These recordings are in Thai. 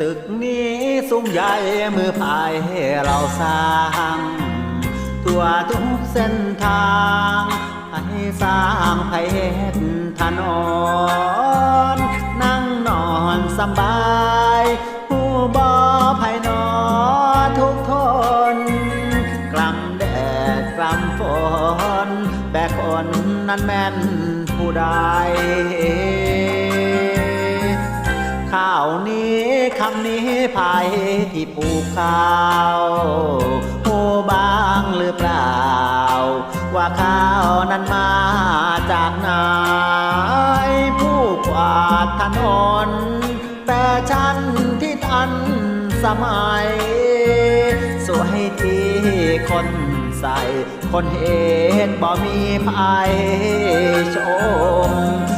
ตึกนี้สูงใหญ่มือพายให้เราสร้างทั่วทุกเส้นทางให้สร้างให้เห็นถนนนั่งนอนสบาย ผู้บ่ภายนอนทุกทน กลำแดดกลำฝนแต่คนนั้นแม่นผู้ใดำนี้ภายที่ปลูกข้าวโหบางหรือเปล่า ว่าข้าวนั้นมาจากไหนผู้กวาดถนนแต่ฉันที่ทันสมัย สวยที่คนใส่ คนเห็นบ่มีภัยชม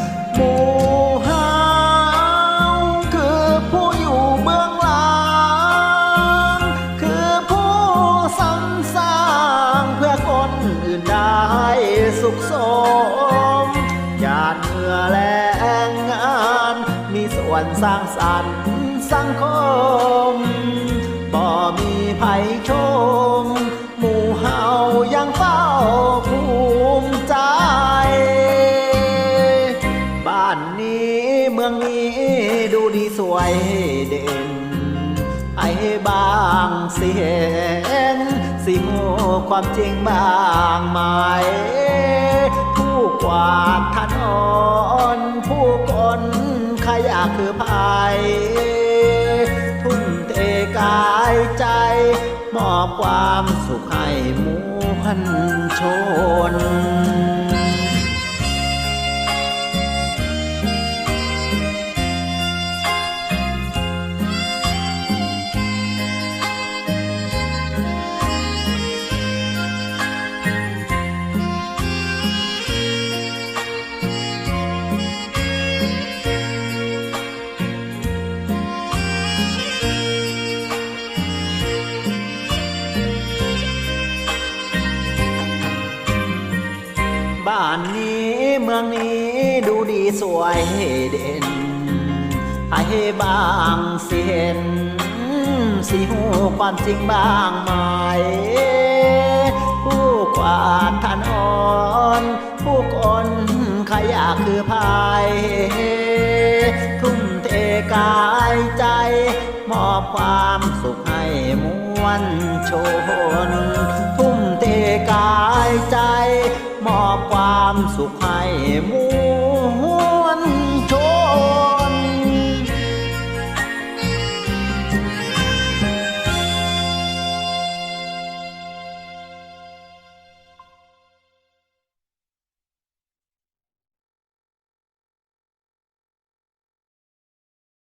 ส่วนสร้างสรรค์สังคม บ่มีภัยชม หมู่เฮายังเฝ้าภูมิใจ บ้านนี้เมืองนี้ดูดีสวยเด่น ไอ้บางสิเห็น สิหูความจริงบางไหมผู้กวาดถนนผู้คน คือภัย ทุ่มเทกายใจ มอบความสุขให้มวลชนานนี้เมืองนี้ดูดีสวยเด่นให้บางสิเห็น สิหูความจริงบางไหมผู้กวาดถนนผู้คนขยะคือภัยทุ่มเทกายใจ มอบความสุขให้มวลชน สุขให้มู